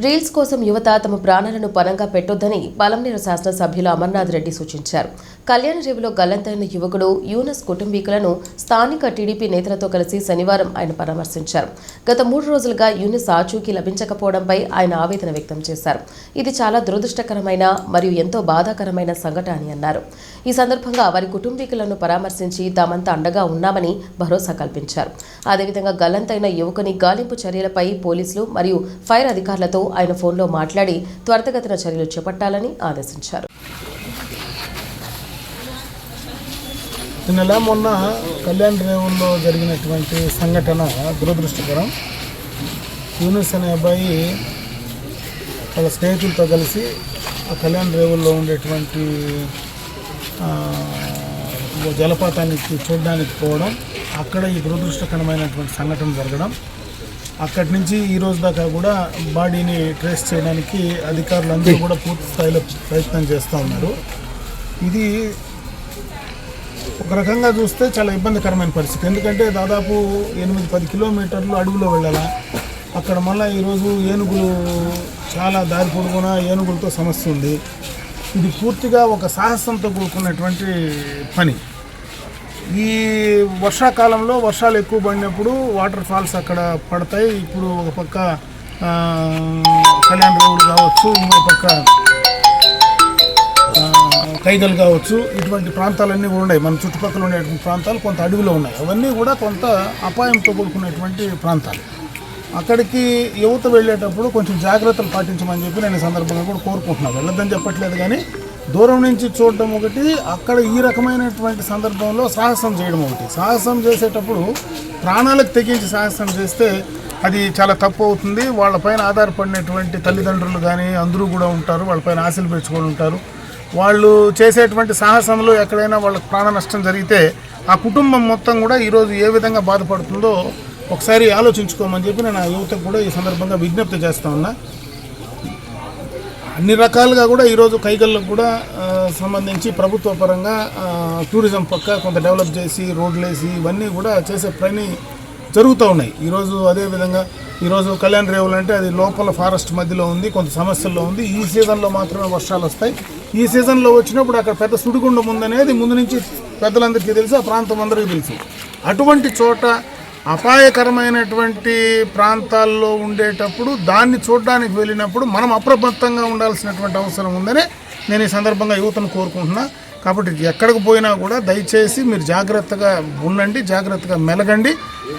Reels కోసం యువత తమ ప్రాణాలను పనంగా పెట్టొద్దని పలంనేరు శాసనసభ్యులు అమర్నాథ్ రెడ్డి సూచించారు. కళ్యాణ రేవులో గల్లంతైన యువకుడు యూనస్ కుటుంబీకులను స్థానిక టీడీపీ నేతలతో కలిసి శనివారం ఆయన పరామర్శించారు. గత మూడు రోజులుగా యూనస్ ఆచూకీ లభించకపోవడంపై ఆయన ఆవేదన వ్యక్తం చేశారు. ఇది చాలా దురదృష్టకరమైన మరియు ఎంతో బాధాకరమైన సంఘటన అని అన్నారు. ఈ సందర్భంగా వారి కుటుంబీకులను పరామర్శించి తామంతా అండగా ఉన్నామని భరోసా కల్పించారు. అదేవిధంగా గల్లంతైన యువకుని గాలింపు చర్యలపై పోలీసులు మరియు ఫైర్ అధికారులతో ఆయన ఫోన్లో మాట్లాడి త్వరితగతిన చర్యలు చేపట్టాలని ఆదేశించారు. ఈ నెల మొన్న కళ్యాణ్ రేవుల్లో జరిగినటువంటి సంఘటన దురదృష్టకరం. యూనిస్ అనే అబ్బాయి వాళ్ళ స్నేహితులతో కలిసి ఆ కళ్యాణ్ రేవుల్లో ఉండేటువంటి జలపాతానికి చూడడానికి పోవడం అక్కడ ఈ దురదృష్టకరమైనటువంటి సంఘటన జరగడం అక్కడి నుంచి ఈ రోజు దాకా కూడా బాడీని ట్రేస్ చేయడానికి అధికారులు అందరూ కూడా పూర్తి స్థాయిలో ప్రయత్నం చేస్తూ ఉన్నారు. ఇది ఒక రకంగా చూస్తే చాలా ఇబ్బందికరమైన పరిస్థితి. ఎందుకంటే దాదాపు ఎనిమిది పది కిలోమీటర్లు అడుగులో వెళ్ళాలా. అక్కడ మళ్ళీ ఈరోజు ఏనుగులు చాలా దారి పొడుగున ఏనుగులతో సమస్య ఉంది. ఇది పూర్తిగా ఒక సాహసంతో కూడుకున్నటువంటి పని. ఈ వర్షాకాలంలో వర్షాలు ఎక్కువ పడినప్పుడు వాటర్ ఫాల్స్ అక్కడ పడతాయి. ఇప్పుడు ఒక పక్క కళ్యాణ్ రోడ్ కావచ్చు ఇంకో పక్క ఆ, కైగల్ కావచ్చు ఇటువంటి ప్రాంతాలన్నీ కూడా ఉన్నాయి. మన చుట్టుపక్కల ఉండేటువంటి ప్రాంతాలు కొంత అడవిలో ఉన్నాయి. అవన్నీ కూడా కొంత అపాయంతో కూడుకున్నటువంటి ప్రాంతాలు. అక్కడికి యువత వెళ్ళేటప్పుడు కొంచెం జాగ్రత్తలు పాటించమని చెప్పి నేను సందర్భంగా కూడా కోరుకుంటున్నాను. వెళ్ళొద్దని చెప్పట్లేదు కానీ దూరం నుంచి చూడడం ఒకటి అక్కడ ఈ రకమైనటువంటి సందర్భంలో సాహసం చేయడం ఒకటి. సాహసం చేసేటప్పుడు ప్రాణాలకు తెగించి సాహసం చేస్తే అది చాలా తప్పు అవుతుంది. వాళ్ళపైన ఆధారపడినటువంటి తల్లిదండ్రులు కానీ అందరూ కూడా ఉంటారు. వాళ్ళపైన ఆశలు పెంచుకొని ఉంటారు. వాళ్ళు చేసేటువంటి సాహసంలో ఎక్కడైనా వాళ్ళకి ప్రాణ నష్టం జరిగితే ఆ కుటుంబం మొత్తం కూడా ఈరోజు ఏ విధంగా బాధపడుతుందో ఒకసారి ఆలోచించుకోమని చెప్పి నేను ఆ యువతకు కూడా ఈ సందర్భంగా విజ్ఞప్తి చేస్తా ఉన్నా. అన్ని రకాలుగా కూడా ఈరోజు కైగల్లకు కూడా సంబంధించి ప్రభుత్వ పరంగా టూరిజం పక్క కొంత డెవలప్ చేసి రోడ్లు వేసి ఇవన్నీ కూడా చేసే పని జరుగుతూ ఉన్నాయి. ఈరోజు అదేవిధంగా ఈరోజు కళ్యాణ్ రేవులు అంటే అది లోపల ఫారెస్ట్ మధ్యలో ఉంది కొంత సమస్యల్లో ఉంది. ఈ సీజన్లో మాత్రమే వర్షాలు వస్తాయి. ఈ సీజన్లో వచ్చినప్పుడు అక్కడ పెద్ద సుడిగుండం ఉందనేది ముందు నుంచి పెద్దలందరికీ తెలుసు ఆ ప్రాంతం అందరికీ తెలుసు. అటువంటి చోట అపాయకరమైనటువంటి ప్రాంతాల్లో ఉండేటప్పుడు దాన్ని చూడడానికి వెళ్ళినప్పుడు మనం అప్రమత్తంగా ఉండాల్సినటువంటి అవసరం ఉందని నేను ఈ సందర్భంగా యువతను కోరుకుంటున్నా. కాబట్టి ఎక్కడికి పోయినా కూడా దయచేసి మీరు జాగ్రత్తగా ఉండండి జాగ్రత్తగా మెలగండి.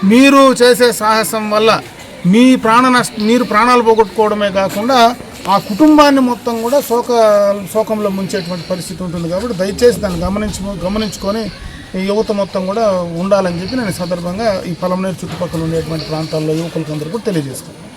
మీరు చేసే సాహసం వల్ల మీ ప్రాణ నష్ట మీరు ప్రాణాలు పోగొట్టుకోవడమే కాకుండా ఆ కుటుంబాన్ని మొత్తం కూడా శోక శోకంలో ముంచేటువంటి పరిస్థితి ఉంటుంది. కాబట్టి దయచేసి దాన్ని గమనించు గమనించుకొని యువత మొత్తం కూడా ఉండాలని చెప్పి నేను ఈ సందర్భంగా ఈ పలమనేరు చుట్టుపక్కల ఉండేటువంటి ప్రాంతాల్లో యువకులకు అందరూ కూడా తెలియజేసుకున్నాను